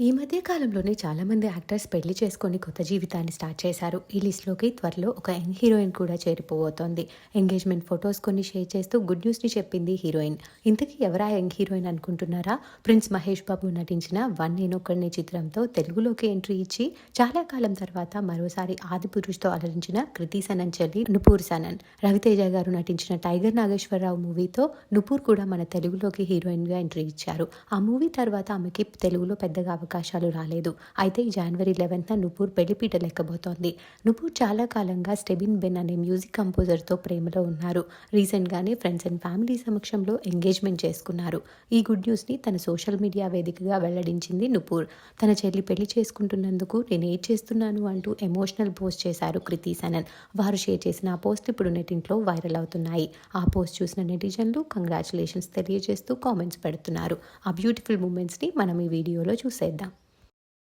ఈ మధ్య కాలంలోనే చాలామంది యాక్టర్స్ పెళ్ళి చేసుకొని కొత్త జీవితాన్ని స్టార్ట్ చేశారు. ఈ లిస్ట్లోకి త్వరలో ఒక యంగ్ హీరోయిన్ కూడా చేరిపోబోతోంది. ఎంగేజ్మెంట్ ఫొటోస్ కొన్ని షేర్ చేస్తూ గుడ్ న్యూస్ని చెప్పింది హీరోయిన్. ఇంతకీ ఎవరా యంగ్ హీరోయిన్ అనుకుంటున్నారా? ప్రిన్స్ మహేష్ బాబు నటించిన వన్ నేనొక్కడిని చిత్రంతో తెలుగులోకి ఎంట్రీ ఇచ్చి చాలా కాలం తర్వాత మరోసారి ఆది పురుష్తో అలరించిన కృతి సనన్ చెల్లి నుపూర్ సనన్. రవితేజ గారు నటించిన టైగర్ నాగేశ్వరరావు మూవీతో నుపూర్ కూడా మన తెలుగులోకి హీరోయిన్గా ఎంట్రీ ఇచ్చారు. ఆ మూవీ తర్వాత ఆమెకి తెలుగులో పెద్దగా అవకాశాలు రాలేదు. అయితే జనవరి లెవెన్త్న నుపూర్ పెళ్ళిపీట లెక్కబోతోంది. నుపూర్ చాలా కాలంగా స్టెబిన్ బెన్ అనే మ్యూజిక్ కంపోజర్తో ప్రేమలో ఉన్నారు. రీసెంట్గానే ఫ్రెండ్స్ అండ్ ఫ్యామిలీ సమక్షంలో ఎంగేజ్మెంట్ చేసుకున్నారు. ఈ గుడ్ న్యూస్ని తన సోషల్ మీడియా వేదికగా వెల్లడించింది నుపూర్. తన చెల్లి పెళ్ళి చేసుకుంటున్నందుకు నేను ఏం చేస్తున్నాను అంటూ ఎమోషనల్ పోస్ట్ చేశారు కృతి సనన్. వారు షేర్ చేసిన ఆ పోస్ట్ ఇప్పుడు నెటింట్లో వైరల్ అవుతున్నాయి. ఆ పోస్ట్ చూసిన నెటిజన్లు కంగ్రాచులేషన్స్ తెలియజేస్తూ కామెంట్స్ పెడుతున్నారు. ఆ బ్యూటిఫుల్ మూమెంట్స్ని మనం ఈ వీడియోలో చూసేద్దాం. 감사합니다.